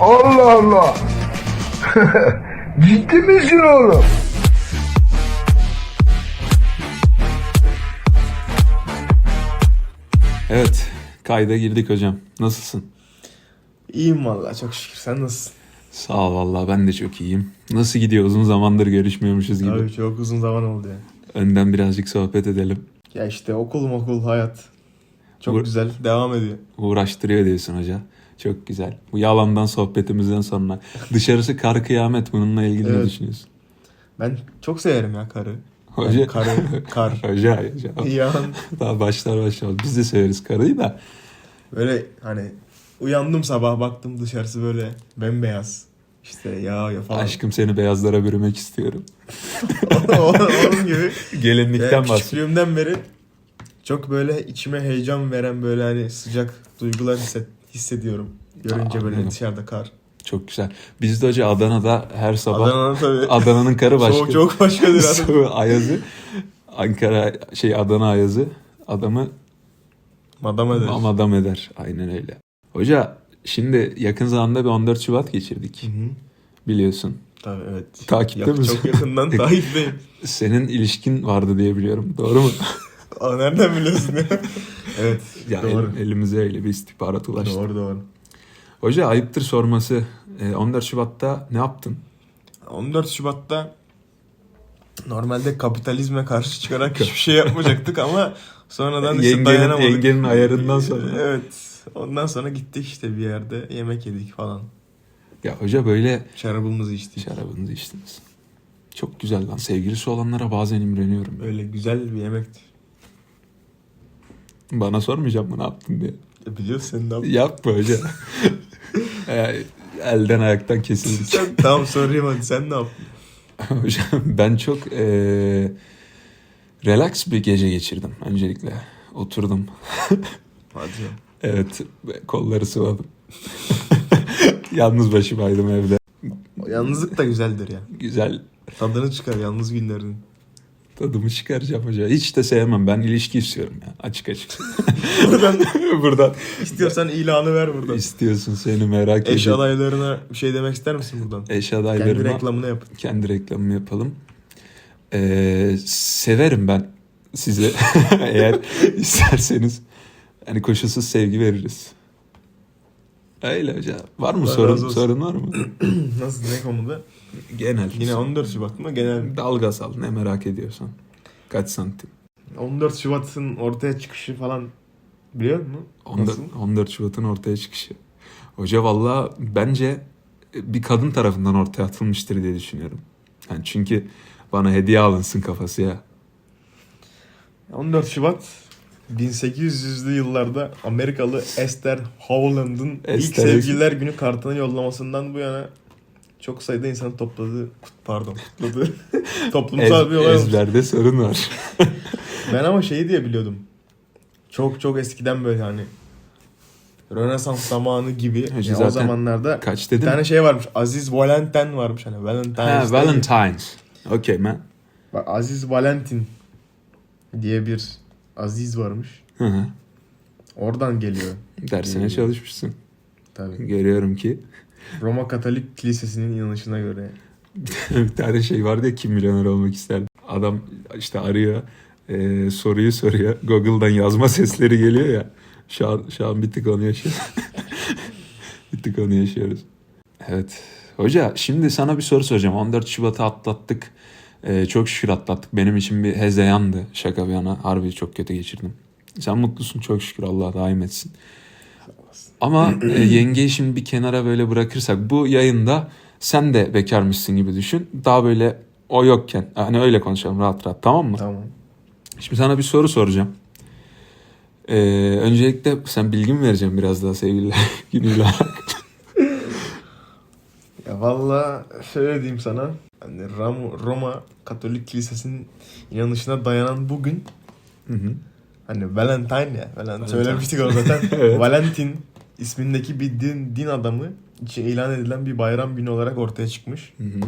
Allah Allah. Ciddi misin oğlum? Evet, kayda girdik hocam. Nasılsın? İyiyim vallahi çok şükür. Sen nasılsın? Sağ ol vallahi ben de çok iyiyim. Nasıl gidiyor? Uzun zamandır görüşmüyormuşuz gibi. Abi çok uzun zaman oldu ya. Önden birazcık sohbet edelim. Ya işte okul okul hayat. Çok Bu- güzel devam ediyor. Uğraştırıyor diyorsun hoca. Çok güzel. Bu yalandan sohbetimizden sonra. Dışarısı kar kıyamet. Bununla ilgili ne Evet. düşünüyorsun? Ben çok severim ya karı. Hoca, Yani karı, kar. hoca, hoca. Yan Daha başlar başlamaz. Biz de severiz karıyı da. böyle hani uyandım sabah baktım dışarısı böyle bembeyaz. İşte yağıyor falan. Aşkım seni beyazlara bürümek istiyorum. Onun gibi. Gelinlikten Yani bahsediyorum. küçüklüğümden beri çok böyle içime heyecan veren böyle hani sıcak duygular hisset, hissediyorum. Görünce Aa, böyle dışarıda kar. Çok güzel. Biz de hoca Adana'da her sabah Adana'nın tabii. Adana'nın karı başka. Soğuk çok başkadır. Soğuğu, ayazı. Ankara şey Adana ayazı adamı Madam ederiz. adam eder. Aynen öyle. Hoca şimdi yakın zamanda bir 14 Şubat geçirdik. Hı hı. Biliyorsun. Tabii evet. Takipte Yak- misin? Çok yakından takipteyim. Senin ilişkin vardı diye biliyorum. Doğru mu? Aa, nereden biliyorsun ya? evet. ya doğru. el- elimize öyle bir istihbarat ulaştı. Doğru doğru. Hoca ayıptır sorması. Ee, 14 Şubat'ta ne yaptın? 14 Şubat'ta normalde kapitalizme karşı çıkarak hiçbir şey yapmayacaktık ama sonradan işte Yengenin, dayanamadık. yengenin ayarından sonra. Evet. Ondan sonra gittik işte bir yerde yemek yedik falan. Ya hoca böyle Şarabımızı içtik. şarabınızı içtiniz. Çok güzel lan. Sevgilisi olanlara bazen imreniyorum. Öyle güzel bir yemekti. Bana sormayacak mı ne yaptın diye. E, biliyorsun sen ne yaptın? Yapma hoca. Ee, Elden ayaktan kesildik. sen, tamam sorayım hadi sen ne yaptın? Hocam ben çok eee relax bir gece geçirdim öncelikle. Oturdum. Hadi ya. Evet kolları sıvadım. Yalnız başımaydım evde. Yalnızlık da güzeldir ya. Güzel Tadını çıkar yalnız günlerin. Tadımı çıkaracağım hoca. Hiç de sevmem. Ben ilişki istiyorum ya. Açık açık. Buradan buradan istiyorsan ilanı ver buradan. istiyorsun seni merak Eş ediyorum. adaylarına bir şey demek ister misin buradan? Eş Kendi adaylarıma reklamını yap. kendi reklamımı yapalım. Ee, severim ben sizi. Eğer isterseniz hani koşulsuz sevgi veririz. Öyle hocam. Var mı Allah sorun? Sorun var mı? Nasıl ne konuda? Genel. Yine 14 Şubat mı? Genel. Dalgasal ne merak ediyorsan. Kaç santim? 14 Şubat'ın ortaya çıkışı falan biliyor musun? 14, Nasıl? 14 Şubat'ın ortaya çıkışı. Hoca valla bence bir kadın tarafından ortaya atılmıştır diye düşünüyorum. Yani çünkü bana hediye alınsın kafası ya. 14 Şubat 1800'lü yıllarda Amerikalı Esther Howland'ın ilk Esther- sevgililer günü kartını yollamasından bu yana çok sayıda insanı topladığı, pardon topladığı toplumsal Ez- bir olay olmuş. ezberde sorun var. Ben ama şeyi diye biliyordum. Çok çok eskiden böyle hani Rönesans zamanı gibi. Hacı Yani zaten o zamanlarda Kaç bir dedim? tane şey varmış. Aziz Valentin varmış hani. Valentine's Ha. Valentine's. Okay man. Bak Aziz Valentin diye bir Aziz varmış. Hı hı. Oradan geliyor. Dersine Hmm. çalışmışsın. Tabii. Görüyorum ki. Roma Katolik Kilisesi'nin inanışına göre. bir tane şey vardı ya kim milyoner olmak isterdi. Adam işte arıyor. e, soruyu soruyor. Google'dan yazma sesleri geliyor ya. Şu an, şu an bir tık onu yaşıyoruz. bir tık onu yaşıyoruz. Evet. Hoca şimdi sana bir soru soracağım. 14 Şubat'ı atlattık. E, çok şükür atlattık. Benim için bir hezeyandı. Şaka bir yana. Harbi çok kötü geçirdim. Sen mutlusun çok şükür. Allah daim etsin. Ama e, yengeyi şimdi bir kenara böyle bırakırsak bu yayında sen de bekarmışsın gibi düşün. Daha böyle o yokken hani öyle konuşalım rahat rahat tamam mı? Tamam. Şimdi sana bir soru soracağım. Ee, öncelikle sen bilgi mi vereceğim biraz daha sevgililer günüyle? Ya valla şöyle diyeyim sana. Hani Ram- Roma Katolik Kilisesi'nin inanışına dayanan bugün Hı hı. Hani Valentine ya. Valentine. Valentine. Söylemiştik onu zaten. Evet. Valentin ismindeki bir din, din adamı için ilan edilen bir bayram günü olarak ortaya çıkmış. Hı hı.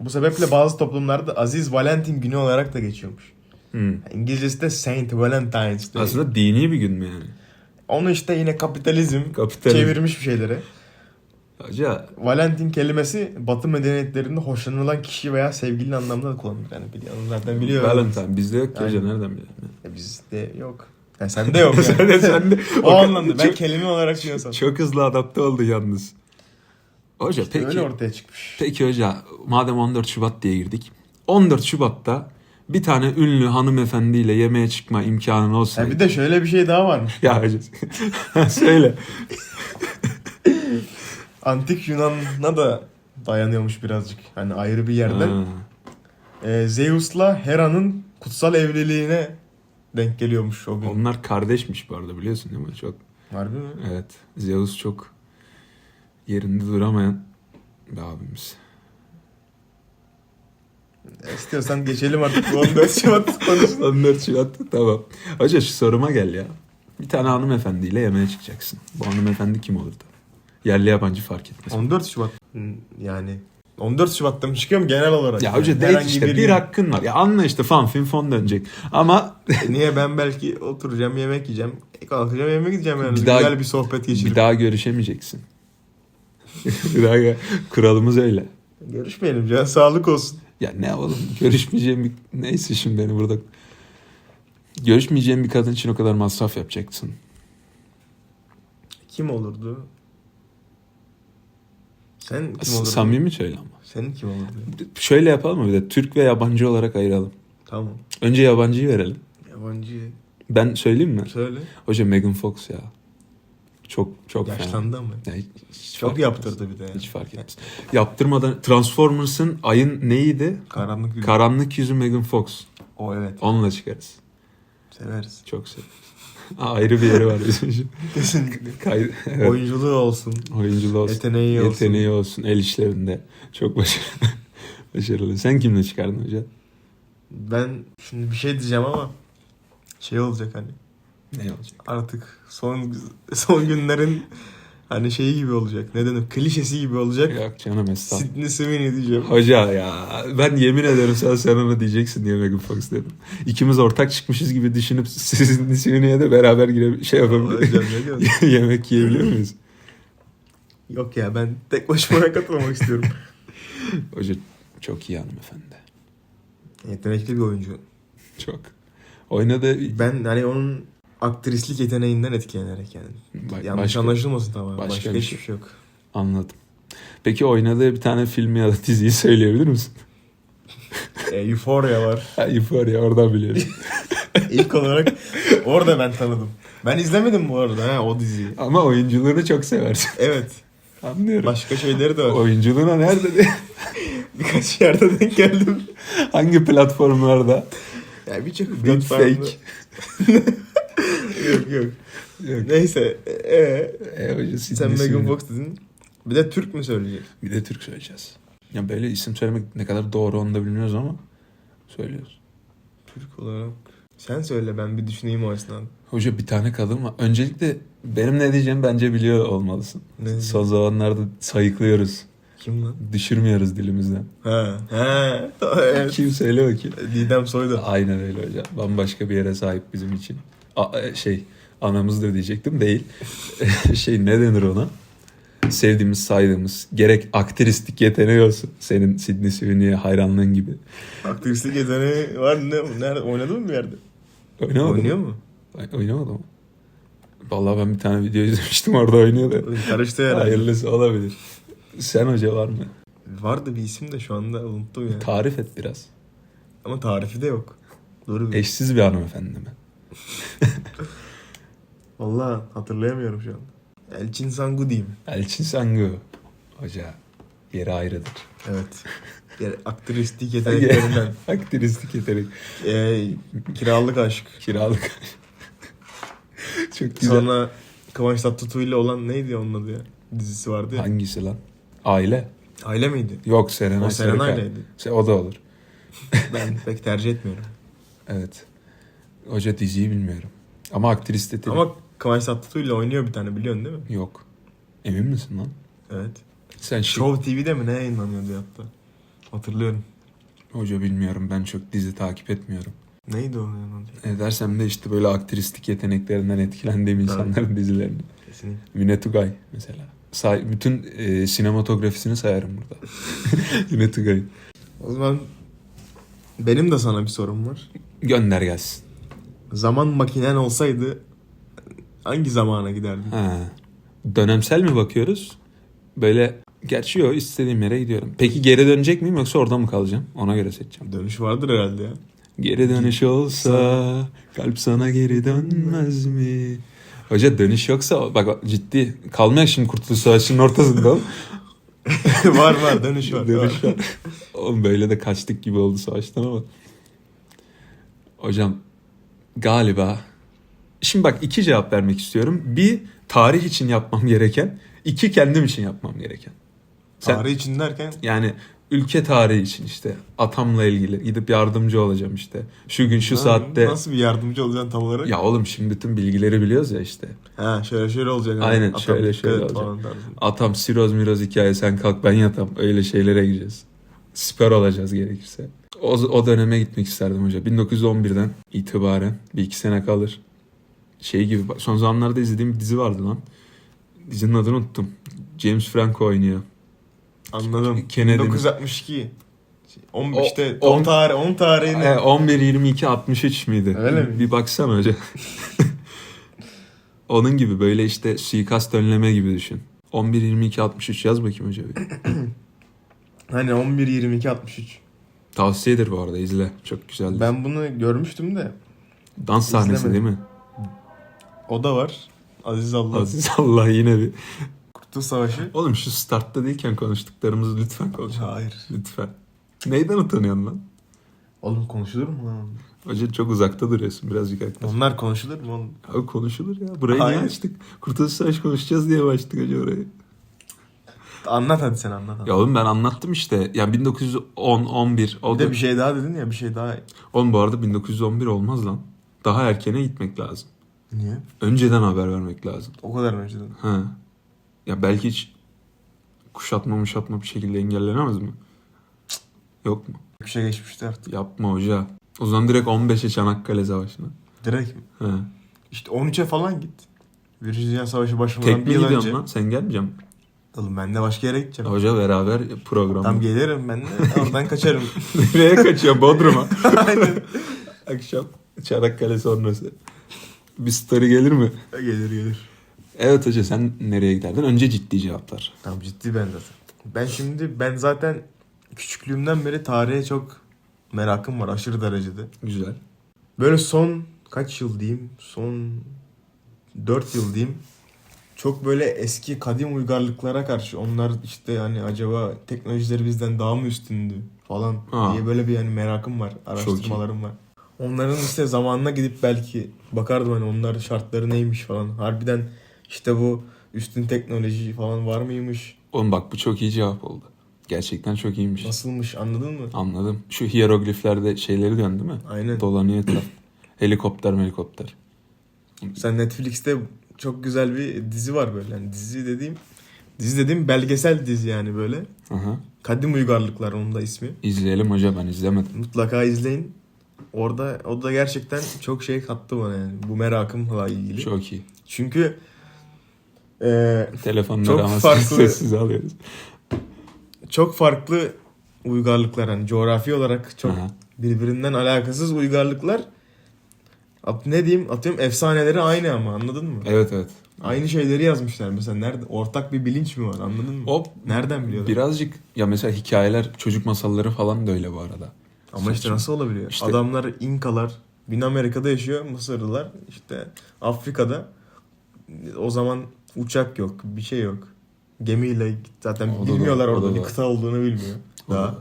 Bu sebeple bazı toplumlarda Aziz Valentin günü olarak da geçiyormuş. Hı. İngilizcesi de Saint Valentine's Day. Aslında dini bir gün mü yani? Onu işte yine kapitalizm Kapitalizm. çevirmiş bir şeylere. Hoca Valentin kelimesi Batı medeniyetlerinde hoşlanılan kişi veya sevgilinin anlamında da kullanılır. Yani biliyorum zaten biliyorum. Valentine bizde yok ki hoca nereden biliyorsun? Ya bizde yok. Ya sende yok yani. sen de, sen de o anlamda ben çok, kelime olarak diyorsam. çok hızlı adapte oldu yalnız. Hoca İşte peki, Öyle ortaya çıkmış. peki hoca madem 14 Şubat diye girdik. 14 Şubat'ta bir tane ünlü hanımefendiyle yemeğe çıkma imkanın Ya olsaydı. bir de şöyle bir şey daha varmış. Ya hoca söyle. Antik Yunan'a da dayanıyormuş birazcık. Hani ayrı bir yerden. Ee, Zeus'la Hera'nın kutsal evliliğine denk geliyormuş o gün. Onlar kardeşmiş bu arada biliyorsun değil mi? Çok Harbi mi? evet. Zeus çok yerinde duramayan bir abimiz. İstiyorsan geçelim artık bu 14 Şubat konusuna. 14 Şubat tamam. Hoca şu soruma gel ya. Bir tane hanımefendiyle yemeğe çıkacaksın. Bu hanımefendi kim olurdu? Yerli yabancı fark etmez. 14 Şubat. Hmm, Yani 14 Şubat'ta mı çıkıyorum genel olarak? Ya hoca date Herhangi işte bir, hakkın var. Ya anla işte fan film fon dönecek. Ama Niye ben belki oturacağım yemek yiyeceğim. E, kalkacağım yemek gideceğim yani. Bir Güzel daha- bir sohbet geçirip. bir daha görüşemeyeceksin. bir daha kuralımız öyle. Görüşmeyelim can sağlık olsun. Ya ne oğlum görüşmeyeceğim bir... Neyse şimdi beni burada... Görüşmeyeceğim bir kadın için o kadar masraf yapacaksın. Kim olurdu? Sen kim S- olurdu? Samimi söyle ama. Senin kim olurdu? Şöyle yapalım mı bir de Türk ve yabancı olarak ayıralım. Tamam. Önce yabancıyı verelim. Yabancı Ben söyleyeyim mi? söyle. Hoca Megan Fox ya. Çok çok fena. Yaşlandı ama. Ya hiç- hiç Çok yaptırdı etmez. bir de. yani. Hiç fark etmez. Yaptırmadan Transformers'ın ayın neydi? Karanlık yüzü. Karanlık yüzü Megan Fox. o evet. Onunla çıkarız. Severiz. Çok severiz. Ayrı bir yeri var bizim için. Kesinlikle. Kay- evet. Oyunculuğu olsun. Oyunculuğu olsun. Yeteneği olsun. Yeteneği olsun. El işlerinde. Çok başarılı. başarılı. Sen kimle çıkardın hoca? Ben şimdi bir şey diyeceğim ama şey olacak hani Ne olacak? artık son son günlerin hani şeyi gibi olacak. Ne denir? Klişesi gibi olacak. Yok canım estağfurullah. Sydney Sweeney diyeceğim. Hoca ya ben yemin ederim sen sen onu diyeceksin diye Megan Fox dedim. İkimiz ortak çıkmışız gibi düşünüp sizin Disney'e de beraber gire şey yapabilir Hocam ne diyorsun? Yemek yiyebiliyor muyuz? Yok ya ben tek başıma katılmak istiyorum. Hoca çok iyi hanımefendi. Yetenekli bir oyuncu. Çok. Oynadı Ben hani onun aktrislik yeteneğinden etkilenerek yani. Ba- Yanlış başka- anlaşılmasın tamam. başka Başka, bir hiçbir şey. şey yok. anladım. Peki oynadığı bir tane filmi ya da diziyi söyleyebilir misin? E, Euphoria var. Ha, Euphoria oradan biliyorum. İlk olarak orada ben tanıdım. Ben izlemedim bu arada ha o diziyi. Ama oyunculuğunu çok seversin. Evet. Anlıyorum. Başka şeyleri de var. Oyunculuğuna nerede? Birkaç yerde denk geldim. Hangi platformlarda? Ya birçok platformda-. yok yok. Yok. Neyse. E, E, hoca sen Megan. Fox dedin. Bir de Türk mü söyleyecek? Bir de Türk söyleyeceğiz. Ya böyle isim söylemek ne kadar doğru onu da bilmiyoruz ama söylüyoruz. Türk olarak. Sen söyle ben bir düşüneyim o esnada. Hoca bir tane kadın var. Öncelikle benim ne diyeceğimi bence biliyor olmalısın. Ne? Son zamanlarda sayıklıyoruz. Kim lan? Düşürmüyoruz dilimizden. Ha. Ha. Evet. Kim söyle bakayım. Didem Soydan. Aynen öyle hocam. Bambaşka bir yere sahip bizim için. A- e, şey anamızdır diyecektim değil. şey ne denir ona? Sevdiğimiz, saydığımız, gerek aktristik yeteneği olsun. Senin Sydney Sweeney'e hayranlığın gibi. Aktrislik yeteneği var. Ne, nerede? Oynadı mı bir yerde? Oynamadı Oynuyor mu? Oy- Oynamadı mı? Vallahi ben bir tane video izlemiştim orada oynuyordu. Karıştı herhalde. Hayırlısı olabilir. Sen hoca var mı? Vardı bir isim de şu anda unuttum ya. Tarif et biraz. Ama tarifi de yok. Dur bir. Eşsiz bir hanımefendi mi? Vallahi hatırlayamıyorum şu an. Elçin Sangu diyeyim. Elçin Sangu. Hoca yeri ayrıdır. Evet. Yani aktristik yeteneklerinden. Aktristik yetenek. ee, kiralık aşk. Kiralık. Çok güzel. Sonra Kıvanç Tatlıtuğ ile olan neydi onun adı ya? Dizisi vardı ya. Hangisi lan? Aile. Aile miydi? Yok Serenay O Serenay Sarıkaya. neydi? Se- O da olur. Ben pek tercih etmiyorum. Evet. Hoca diziyi bilmiyorum. Ama aktris de Ama Kıvanç Tatlıtuğ ile oynuyor bir tane biliyorsun değil mi? Yok. Emin misin lan? Evet. Sen şık. Show TV'de mi ne yayınlanıyordu hatta? Hatırlıyorum. Hoca bilmiyorum. Ben çok dizi takip etmiyorum. Neydi o yani? Edersem de işte böyle aktristik yeteneklerinden etkilendiğim insanların dizilerini. Kesinlikle. Mine Tugay mesela. say- bütün e, sinematografisini sayarım burada. Yine Tugay'ın. O zaman benim de sana bir sorum var. Gönder gelsin. Zaman makinen olsaydı hangi zamana giderdin? Ha. Dönemsel mi bakıyoruz? Böyle gerçi yok istediğim yere gidiyorum. Peki geri dönecek miyim yoksa orada mı kalacağım? Ona göre seçeceğim. Dönüş vardır herhalde ya. Geri dönüş olsa kalp sana geri dönmez mi? Hoca dönüş yoksa bak bak, ciddi kalmaya şimdi Kurtuluş Savaşı'nın ortasında var var dönüş var. Dönüş var. Oğlum böyle de kaçtık gibi oldu savaştan ama. Hocam galiba şimdi bak iki cevap vermek istiyorum. Bir tarih için yapmam gereken, iki kendim için yapmam gereken. Sen- Tarih için derken Yani ülke tarihi için işte atamla ilgili gidip yardımcı olacağım işte. Şu gün şu Ha, saatte Nasıl bir yardımcı olacaksın tam olarak? ya oğlum şimdi bütün bilgileri biliyoruz ya işte. Ha şöyle şöyle olacak. yani. Aynen, Atam şöyle şöyle et olacak. Atam siroz miroz hikaye sen kalk ben yatam. Öyle şeylere gireceğiz. Siper olacağız gerekirse. O, o döneme gitmek isterdim hoca. 1911'den itibaren bir iki sene kalır. Şey gibi son zamanlarda izlediğim bir dizi vardı lan. Dizinin adını unuttum. James Franco oynuyor. Anladım. Kennedy'nin- 1962. 15 O- işte on- 10 tarih 10 tarihini. E, 11 22 63 miydi? Öyle mi? bir baksana hoca. Onun gibi böyle işte suikast önleme gibi düşün. 11 22 63 yaz bakayım hoca. bir. Hani 11 22 63. Tavsiyedir bu arada izle. Çok güzeldi. Ben bunu görmüştüm de Dans sahnesi izlemedim. değil mi? o da var. Aziz Allah. Aziz Allah yine bir. Kurtuluş Savaşı. Oğlum şu startta değilken konuştuklarımızı lütfen konuş. Hayır. Lütfen. Neyden utanıyorsun lan? Oğlum konuşulur mu lan? Hoca çok uzakta duruyorsun birazcık yaklaş. Onlar konuşulur mu oğlum? Abi konuşulur ya. Burayı Hayır. niye açtık? Kurtuluş Savaşı konuşacağız diye mi açtık hoca orayı? Anlat hadi sen anlat. Ya oğlum ben anlattım işte. Yani 1910, 11. O bir da... de bir şey daha dedin ya bir şey daha. Oğlum bu arada 1911 olmaz lan. Daha erkene gitmek lazım. Niye? Önceden haber vermek lazım. O kadar önceden. Ha. Ya belki hiç kuşatma muşatma bir şekilde engellenemez mi? Cık, Yok mu? Bir şey geçmişti artık. Yapma hoca. O zaman direkt 15'e Çanakkale Savaşı'na. Direkt mi? Ha. İşte 13'e falan git. Birinci Dünya Savaşı başlamadan Tek bir yıl gidiyorsun önce. lan? Sen gelmeyeceksin. Oğlum ben de başka yere gideceğim. Hoca beraber program. Tam gelirim ben de oradan kaçarım. Nereye kaçıyor? Bodrum'a. Aynen. Akşam Çanakkale sonrası. Bir story gelir mi? gelir gelir. Evet hoca sen nereye giderdin? Önce ciddi cevaplar. Tamam ciddi ben zaten. Ben şimdi ben zaten küçüklüğümden beri tarihe çok merakım var aşırı derecede. Güzel. Böyle son kaç yıl diyeyim? Son 4 yıl diyeyim. Çok böyle eski kadim uygarlıklara karşı onlar işte hani acaba teknolojileri bizden daha mı üstündü falan Aa. diye böyle bir hani merakım var, araştırmalarım var. Onların işte zamanına gidip belki bakardım hani onların şartları neymiş falan. Harbiden işte bu üstün teknoloji falan var mıymış? Oğlum bak bu çok iyi cevap oldu. Gerçekten çok iyiymiş. Nasılmış anladın mı? Anladım. Şu hierogliflerde şeyleri dön değil mi? Aynen. Dolanıyor etraf. helikopter helikopter. Sen Netflix'te çok güzel bir dizi var böyle. Yani dizi dediğim dizi dediğim belgesel dizi yani böyle. Aha. Kadim Uygarlıklar onun da ismi. İzleyelim hoca ben izlemedim. Mutlaka izleyin. Orada o da gerçekten çok şey kattı bana yani bu merakımla ilgili. Çok iyi. Çünkü e, Telefonları Çok ama farklı. sessiz alıyoruz. çok farklı uygarlıklar hani coğrafi olarak çok Aha. birbirinden alakasız uygarlıklar. Ne diyeyim atıyorum efsaneleri aynı ama anladın mı? Evet evet. Aynı şeyleri yazmışlar mesela nerede ortak bir bilinç mi var anladın mı? O Nereden biliyorlar? birazcık ya mesela hikayeler çocuk masalları falan da öyle bu arada. Ama işte nasıl olabiliyor? İşte- Adamlar İnkalar, bin Amerika'da yaşıyor, Mısırlılar işte Afrika'da o zaman uçak yok, bir şey yok. Gemiyle zaten O da bilmiyorlar o da orada bir doğru. kıta olduğunu bilmiyor. O da Daha doğru.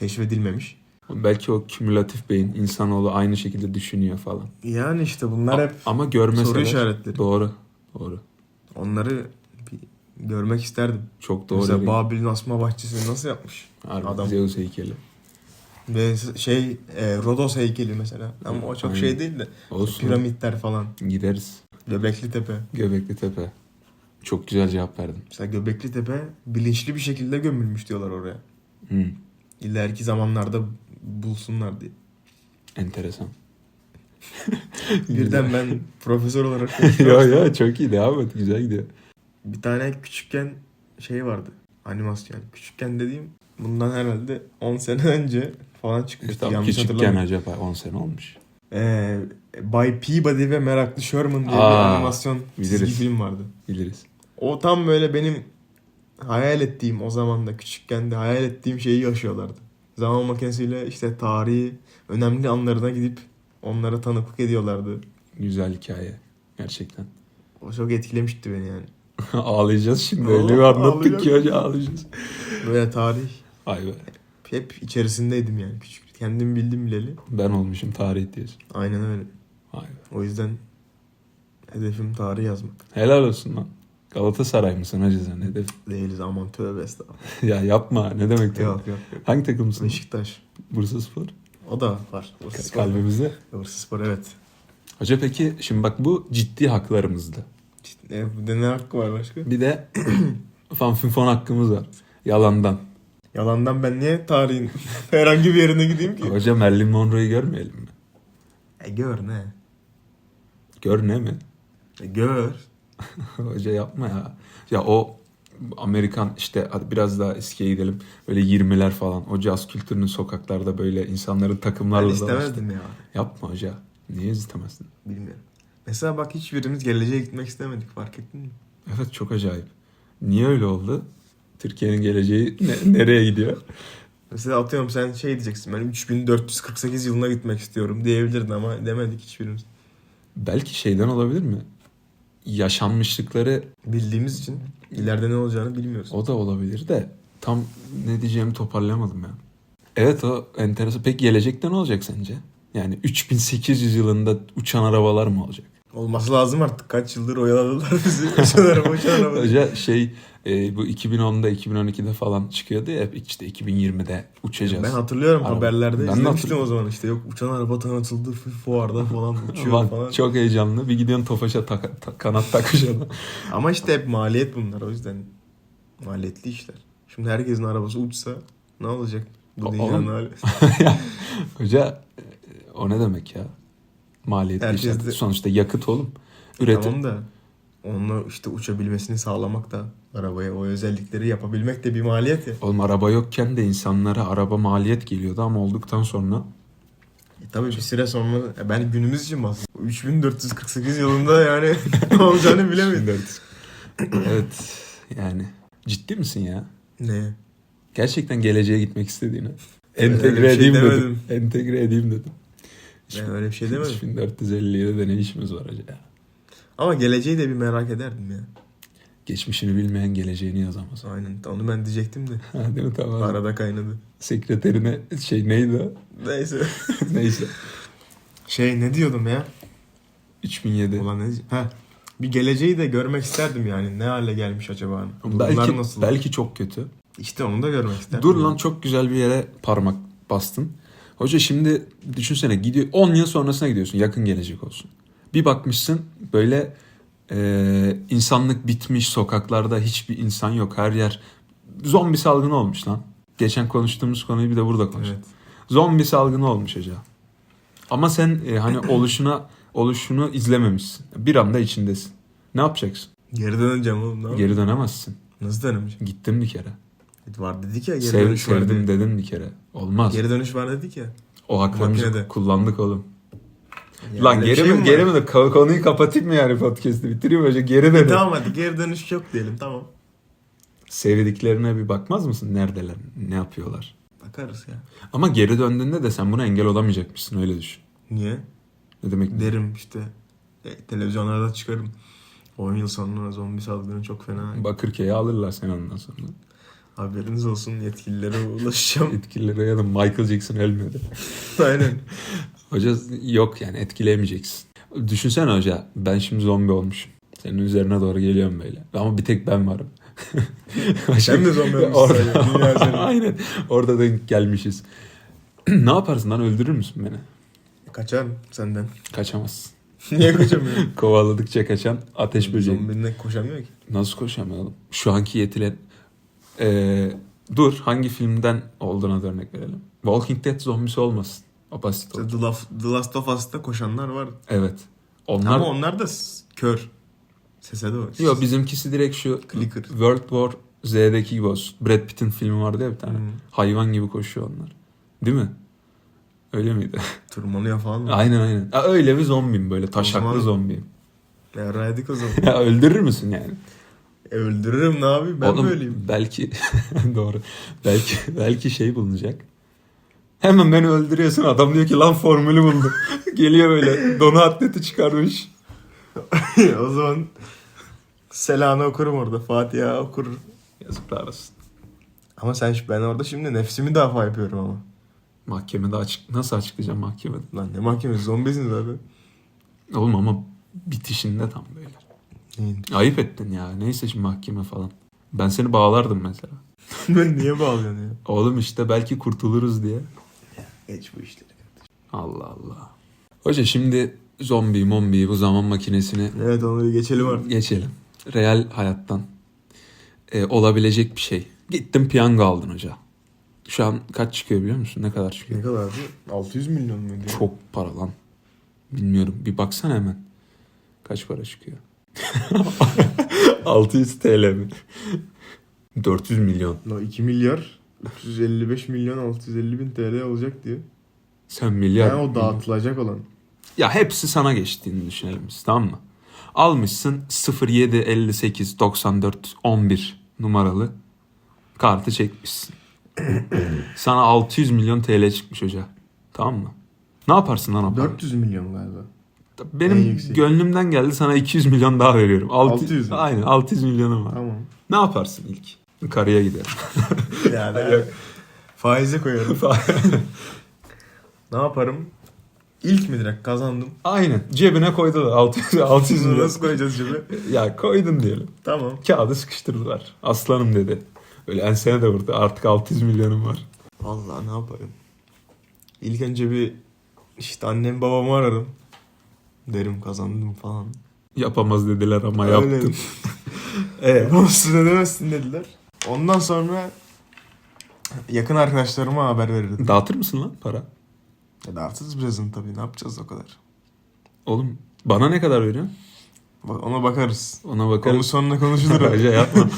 keşfedilmemiş. Belki o kümülatif beyin insanoğlu aynı şekilde düşünüyor falan. Yani işte bunlar hep Ama görmeseler. soru işaretleri. Doğru. Doğru. onları bir görmek isterdim. Çok doğru. Mesela Babil'in asma bahçesini nasıl yapmış? Harbi, adam. Zeus heykeli. Ve şey e, Rodos heykeli mesela. Ama o çok Aynen. şey değil de Olsun. piramitler falan. Gideriz. Göbekli Tepe. Göbekli Tepe. Çok güzel cevap verdin. Mesela Göbekli Tepe bilinçli bir şekilde gömülmüş diyorlar oraya. Hı. İleriki zamanlarda bulsunlar diye. Enteresan. Birden ben profesör olarak ya ya çok iyi devam et. Güzel gidiyor. Bir tane küçükken şey vardı. Animasyon. Yani küçükken dediğim bundan herhalde 10 sene önce falan çıkmıştı. Tam Yanlış küçükken acaba 10 sene olmuş. Ee, By Peabody ve Meraklı Sherman diye Aa, bir animasyon çizgi biliriz. film vardı. Biliriz. O tam böyle benim hayal ettiğim o zaman da küçükken de hayal ettiğim şeyi yaşıyorlardı. Zaman makinesiyle işte tarihi önemli anlarına gidip onlara tanıklık ediyorlardı. Güzel hikaye. Gerçekten. O çok etkilemişti beni yani. ağlayacağız şimdi. Öyle bir anlattık ki ağlayacağım. hoca ağlayacağız. Böyle tarih Ay be. hep içerisindeydim yani küçük. Kendim bildim bileli. Ben olmuşum tarih diyorsun. Aynen öyle. Ay be. O yüzden hedefim tarih yazmak. Helal olsun lan. Galatasaray mısın hacı sen? Hedef. Değiliz aman tövbe estağfurullah. ya yapma. Ne demek tabii. Yok yok yok. Hangi takımsın? Beşiktaş. Bursa Spor. O da var. Bursa Spor. Kalbimizde. Bursa Spor evet. Hoca peki şimdi bak bu ciddi haklarımızda. E, bu da ne hakkı var başka? Bir de fanfinfon hakkımız var. Yalandan. Yalandan ben niye tarihin herhangi bir yerine gideyim ki? Hoca Marilyn Monroe'yu görmeyelim mi? E gör ne? Gör ne mi? E gör. Hoca yapma ya. Ya o Amerikan işte hadi biraz daha eskiye gidelim. Böyle 20'ler falan. O caz kültürünün sokaklarda böyle insanların Ben takımlarla dolaştı. istemezdim ya. Yapma hoca. Niye istemezdin? Bilmiyorum. Mesela bak hiçbirimiz geleceğe gitmek istemedik fark ettin mi? Evet çok acayip. Niye öyle oldu? Türkiye'nin geleceği ne- nereye gidiyor? Mesela atıyorum sen şey diyeceksin ben 3448 yılına gitmek istiyorum diyebilirdin ama demedik hiçbirimiz. Belki şeyden olabilir mi? Yaşanmışlıkları Bildiğimiz için ileride ne olacağını bilmiyoruz. o da olabilir de tam ne diyeceğimi toparlayamadım ya. Evet o enteresan. Peki gelecekte ne olacak sence? Yani 3800 yılında uçan arabalar mı olacak? Olması lazım artık kaç yıldır oyaladılar bizi. Uçan araba. Hoca şey e, bu 2010'da 2012'de falan çıkıyordu ya hep işte 2020'de uçacağız. Ben hatırlıyorum Araba. haberlerde Ben izlemiştim o zaman işte yok uçan araba tanıtıldı fuarda falan uçuyor Bak, falan. Çok heyecanlı. Bir gidiyorsun Tofaş'a tak- ta- kanat takışına. Ama işte hep maliyet bunlar o yüzden maliyetli işler. Şimdi herkesin arabası uçsa ne olacak bu dünyanın hali? Hoca e, o ne demek ya? Maliyetli işler. de- Sonuçta yakıt oğlum. Üretim. Tamam da onunla işte uçabilmesini sağlamak da arabaya o özellikleri yapabilmek de bir maliyet ya. Oğlum araba yokken de insanlara araba maliyet geliyordu ama olduktan sonra E tabii bir süre sonra e ben günümüz için bahsediyorum. 3448 yılında yani ne olacağını bilemedim. evet yani ciddi misin ya? ne? Gerçekten geleceğe gitmek istediğini. Entegre şey edeyim dedim. demedim. Entegre edeyim dedim. Ben öyle bir şey demedim. 1457'de ne işimiz var acaba? Ama geleceği de bir merak ederdim ya. Geçmişini bilmeyen geleceğini yazamaz. Aynen onu ben diyecektim de Ha, Değil mi tamam. arada kaynadı. Sekreterine şey neydi o? Neyse. Neyse. Şey ne diyordum ya? 3007. Ulan ne? Ha. Bir geleceği de görmek isterdim yani. Ne hale gelmiş acaba? Durumlar Belki, nasıl? belki çok kötü. İşte onu da görmek isterdim. Dur lan çok güzel bir yere parmak bastın. Hoca şimdi düşünsene gidiyor 10 yıl sonrasına gidiyorsun yakın gelecek olsun. Bir bakmışsın böyle e, insanlık bitmiş sokaklarda hiçbir insan yok her yer zombi salgını olmuş lan. Geçen konuştuğumuz konuyu bir de burada konuştuk. Evet. Zombi salgını olmuş hoca. Ama sen e, hani oluşuna oluşunu izlememişsin. Bir anda içindesin. Ne yapacaksın? Geri döneceğim oğlum. Ne? Geri dönemezsin. Nasıl dönemeyeceğim? Gittim bir kere. Var dedik ya geri Sev, sevdim dedin bir kere. Olmaz. Geri dönüş var dedik ya. O haklarımızı Makinede. kullandık oğlum. Ya Lan geri şey mi, var? geri mi konuyu kapatayım mı yani podcast'i bitireyim önce geri dön. Tamam hadi geri dönüş yok diyelim tamam. Sevdiklerine bir bakmaz mısın? Neredeler? Ne yapıyorlar? Bakarız ya. Ama geri döndüğünde de sen buna engel olamayacakmışsın öyle düşün. Niye? Ne demek? Derim işte. E, televizyonlarda çıkarım. 10 yıl sonra zombi salgını çok fena. Bakırköy'e alırlar seni ondan sonra. Haberiniz olsun yetkililere ulaşacağım. Etkilileri ya da Michael Jackson ölmüyordu. Aynen. Hoca yok yani etkileyemeyeceksin. Düşünsene hoca ben şimdi zombi olmuşum. Senin üzerine doğru geliyorum böyle. Ama bir tek ben varım. Sen de zombi olmuşsun Orada. Aynen. Orada denk gelmişiz. ne yaparsın lan öldürür müsün beni? Kaçarım senden. Kaçamazsın. Niye kaçamıyorum? Kovaladıkça kaçan ateş böceği. Zombinin koşamıyor ki. Nasıl koşamayalım? Şu anki yetilen... Ee, dur hangi filmden olduğuna da örnek verelim. Walking Dead zombisi olmasın. O basit olur. The, Last, The Last of Us'ta koşanlar var. Evet. Onlar Ama onlar da kör. Sese de var. Yok bizimkisi direkt şu Clicker. World War Z'deki gibi olsun. Brad Pitt'in filmi vardı ya bir tane. Hmm. Hayvan gibi koşuyor onlar. Değil mi? Öyle miydi? Tırmanıyor falan mı? aynen aynen. Ya öyle bir zombiyim böyle taşaklı zaman- zombiyim. Ya raydık o zaman. ya öldürür müsün yani? E, öldürürüm ne abi? Ben Oğlum, böyleyim. Belki doğru. Belki belki şey bulunacak. Hemen beni öldürüyorsun. Adam diyor ki lan formülü buldum. Geliyor böyle donu atleti çıkarmış. o zaman Selam'ı okurum orada. Fatiha okurum. Yazıklar olsun. Ama sen ben orada şimdi nefsimi daha yapıyorum ama. Mahkemede açık nasıl açıklayacağım mahkemede? Lan ne mahkemesi zombisin zaten. Oğlum ama bitişinde tam böyle. Neyin? Ayıp ettin ya. Neyse şimdi mahkeme falan. Ben seni bağlardım mesela. ben niye bağlıyorsun ya? Oğlum işte belki kurtuluruz diye. Geç bu işleri. Allah Allah. Hoca şimdi zombi, mombi bu zaman makinesini Evet onu bir geçelim artık. geçelim. Real hayattan e, olabilecek bir şey. Gittin piyango aldın hoca. Şu an kaç çıkıyor biliyor musun? Ne kadar çıkıyor? Ne kadardı? 600 milyon muydu? ya? Çok para lan. Bilmiyorum. Bir baksana hemen. Kaç para çıkıyor? 600 TL mi? 400 milyon. No, 2 milyar 355 milyon 650 bin TL olacak diyor. Sen milyar. Yani o dağıtılacak olan. Ya hepsi sana geçtiğini düşünelim biz tamam mı? Almışsın 07 58 94 11 numaralı kartı çekmişsin. sana 600 milyon TL çıkmış hoca. Tamam mı? Ne yaparsın lan o parayı? 400 milyon galiba. En Benim gönlümden geldi sana 200 milyon daha veriyorum. 600 mü? Aynen 600 milyonum var. Tamam. Ne yaparsın ilk? Karıya giderim. Yani Yok. faize koyarım. ne yaparım? İlk mi direkt kazandım? Aynen cebine koydular 600, 600 Bunu milyon. nasıl koyacağız cebe? Ya koydun diyelim. Tamam. Kağıdı sıkıştırdılar. Aslanım dedi. Öyle ensene de vurdu. Artık 600 milyonum var. Vallahi ne yaparım? İlk önce bir işte annem babamı ararım. Derim kazandım falan. Yapamaz dediler ama Öyle. yaptın. evet. Yapamazsın ödemezsin dediler. Ondan sonra yakın arkadaşlarıma haber verirdim. Dağıtır mısın lan para? Ya dağıtırız birazını tabii ne yapacağız o kadar. Oğlum bana ne kadar veriyorsun? Bak, ona bakarız. Ona Konu bakarız. sonuna konuşulur. Hoca yapma.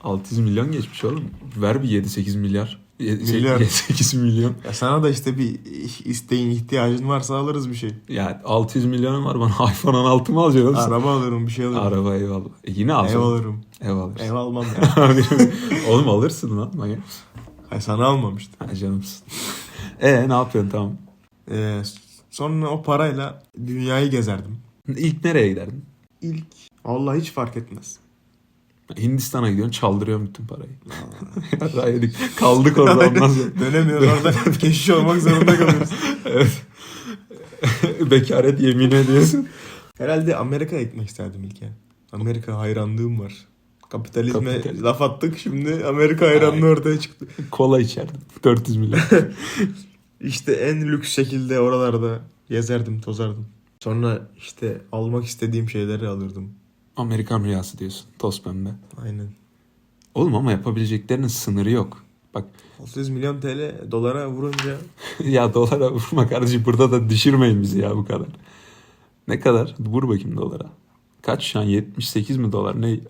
600 milyon geçmiş oğlum. Ver bir 7-8 milyar. Milyar. 7-8 milyon. ya sana da işte bir isteğin ihtiyacın varsa alırız bir şey. Ya 600 milyonum var bana iPhone 16 mı alacaksın? Araba alırım bir şey alırım. Araba eyvallah. E yine al. Ev alırım. Ev alırsın. Ev almam ya. oğlum alırsın lan. Manyak? Hayır sana almamıştım. Ha canımsın. E ne yapıyorsun tamam. Ee, sonra o parayla dünyayı gezerdim. İlk nereye giderdin? İlk Allah hiç fark etmez. Hindistan'a gidiyorsun çaldırıyorsun bütün parayı. Ya yedik. Kaldık orada olmaz ya. Dönemiyoruz orada keşiş olmak zorunda kalıyoruz. evet. Bekaret yemin ediyorsun. Herhalde Amerika'ya gitmek isterdim ilk ya. Amerika hayranlığım var. Kapitalizme Kapital- laf attık şimdi Amerika hayranlığı ortaya çıktı. Kola içerdim. 400 milyon. İşte en lüks şekilde oralarda gezerdim, tozardım. Sonra işte almak istediğim şeyleri alırdım. Amerikan rüyası diyorsun. Toz pembe. Aynen. Oğlum ama yapabileceklerinin sınırı yok. Bak 600 milyon TL dolara vurunca ya dolara vurma kardeşim burada da düşürmeyin bizi ya bu kadar. Ne kadar? Vur bakayım dolara. Kaç şu an 78 mi dolar ne?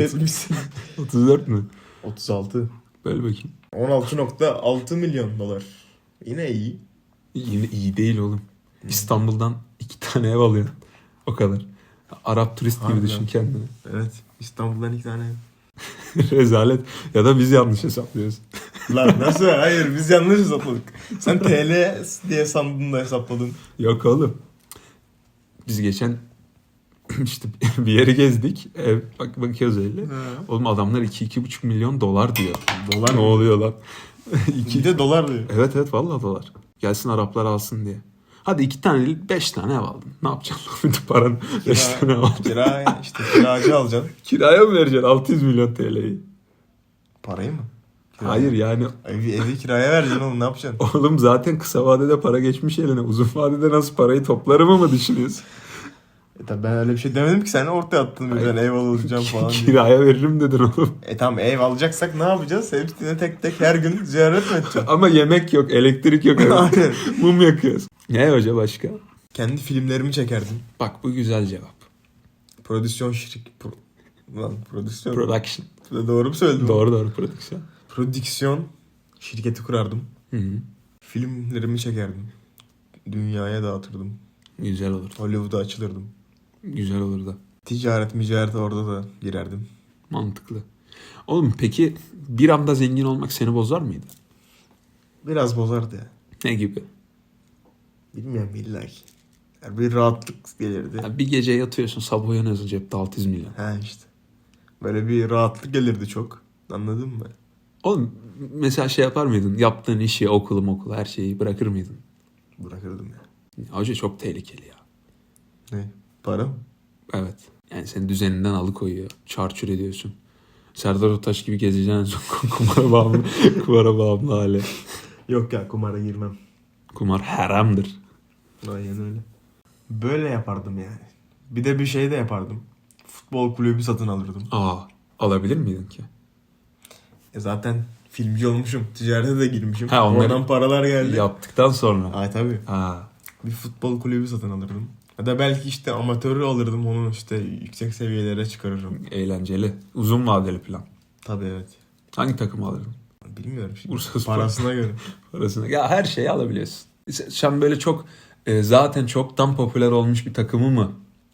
etmişsin. 34 mü? 36. Böyle bakayım. 16.6 milyon dolar. Yine iyi. Yine iyi değil oğlum. İstanbul'dan iki tane ev alıyorsun. O kadar. Arap turist gibi Harbiden. düşün kendini. Evet. İstanbul'dan iki tane. Rezalet. Ya da biz yanlış hesaplıyoruz. Lan nasıl? Hayır biz yanlış hesapladık. Sen TL diye sandın da hesapladın. Yok oğlum. Biz geçen işte bir yeri gezdik. Ev, bak bakıyoruz öyle. Oğlum adamlar 2-2,5 milyon dolar diyor. Dolar ne oluyor lan? İki- Bir de dolar diyor. Evet evet vallahi dolar. Gelsin Araplar alsın diye. Hadi iki tane değil beş tane ev aldın. Ne yapacaksın bütün paranı? Beş tane ev aldın. Kira işte kiracı alacaksın. Kiraya mı vereceksin 600 milyon TL'yi? Parayı mı? Kira- Hayır yani Evi, evi kiraya vereceksin oğlum ne yapacaksın? oğlum zaten kısa vadede para geçmiş eline. Uzun vadede nasıl parayı toplarımı mı düşünüyorsun? E tabi ben öyle bir şey demedim ki sen ortaya attın bir Hayır. ben ev alacağım falan diye. Kiraya veririm dedin oğlum. E tamam ev alacaksak ne yapacağız? Hepsini tek tek her gün ziyaret mi edeceğim? Ama yemek yok, elektrik yok. Aynen. Mum yakıyoruz. Ne hoca başka? Kendi filmlerimi çekerdim. Bak bu güzel cevap. prodüksiyon şirk... Pro... Lan prodüksiyon... Production. Doğru mu söyledim? Doğru doğru prodüksiyon. Prodüksiyon şirketi kurardım. Hı hı. Filmlerimi çekerdim. Dünyaya dağıtırdım. Güzel olur. Hollywood'a açılırdım. Güzel olur da. Ticaret, micaret orada da girerdim. Mantıklı. Oğlum peki bir anda zengin olmak seni bozar mıydı? Biraz bozardı ya. Ne gibi? Bilmiyorum illa ki. Yani bir rahatlık gelirdi. Ya bir gece yatıyorsun sabah uyanıyorsun cepte 600 milyon. Ha işte. Böyle bir rahatlık gelirdi çok. Anladın mı? Oğlum mesela şey yapar mıydın? Yaptığın işi, okulu okulu her şeyi bırakır mıydın? Bırakırdım ya. Hoca çok tehlikeli ya. Ne? Para? Evet. Yani seni düzeninden alıkoyuyor. Çarçur ediyorsun. Serdar Ortaç gibi gezeceksin kumara bağımlı, kumara bağımlı hale. Yok ya kumara girmem. Kumar haramdır. Aynen öyle. Böyle yapardım yani. Bir de bir şey de yapardım. Futbol kulübü satın alırdım. Aa, alabilir miydin ki? E zaten filmci olmuşum. Ticarete de girmişim. Ha, Oradan paralar geldi. Yaptıktan sonra. Ay tabii. Ha, Bir futbol kulübü satın alırdım. Ya da belki işte amatörü alırdım. Onu işte yüksek seviyelere çıkarırım. eğlenceli. Uzun vadeli plan. Tabii evet. Hangi takımı alırdın? Bilmiyorum şimdi. Bursa Spor. Parasına göre. Parasını. Ya her şeyi alabiliyorsun. Sen- böyle çok e, zaten çoktan popüler olmuş bir takımı mı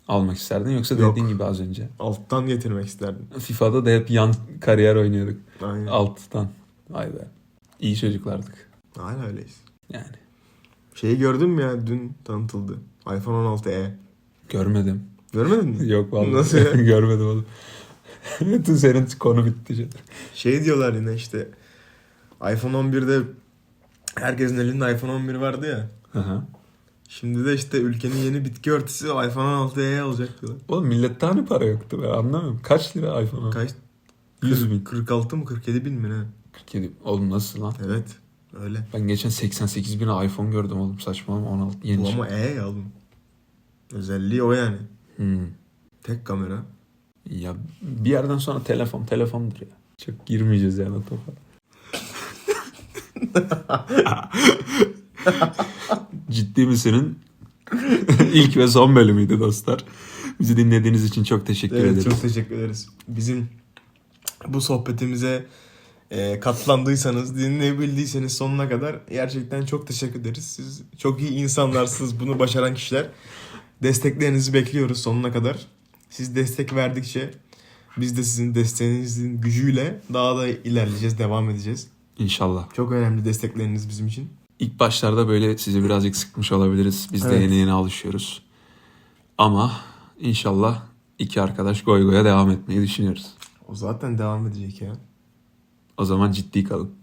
almak isterdin yoksa Yok. dediğin gibi az önce? Alttan getirmek isterdim. FIFA'da da hep yan kariyer oynuyorduk. Aynen. Alttan. Vay be. İyi çocuklardık. Hala öyleyiz. Yani. Şeyi gördün mü ya dün tanıtıldı. iPhone 16e. Görmedim. Görmedin mi? Yok vallahi. Nasıl ya? Görmedim oğlum. Senin konu bitti. Şey diyorlar yine işte iPhone 11'de herkesin elinde iPhone 11 vardı ya. Aha. Şimdi de işte ülkenin yeni bitki örtüsü iPhone 16'ya alacak diyorlar. Oğlum millette hani para yoktu ben anlamıyorum. Kaç lira iPhone? Kaç? 100 bin. 46 mı 47 bin mi ne? 47. Oğlum nasıl lan? Evet. Öyle. Ben geçen 88 bin iPhone gördüm oğlum saçmalama 16 yeni. Bu ama E ya oğlum. Özelliği o yani. Hmm. Tek kamera. Ya bir yerden sonra telefon telefondur ya. Çok girmeyeceğiz yani o topa. Ciddi misinin ilk ve son bölümüydü dostlar. Bizi dinlediğiniz için çok teşekkür Evet ederiz. çok teşekkür ederiz. Bizim bu sohbetimize e, katlandıysanız, dinleyebildiyseniz sonuna kadar gerçekten çok teşekkür ederiz. Siz çok iyi insanlarsınız bunu başaran kişiler. Desteklerinizi bekliyoruz sonuna kadar. Siz destek verdikçe biz de sizin desteğinizin gücüyle daha da ilerleyeceğiz, devam edeceğiz. İnşallah. Çok önemli destekleriniz bizim için. İlk başlarda böyle sizi birazcık sıkmış olabiliriz. Biz de Evet. yeni yeni alışıyoruz. Ama inşallah iki arkadaş goy goya devam etmeyi düşünüyoruz. O zaten devam edecek ya. O zaman ciddi kalın.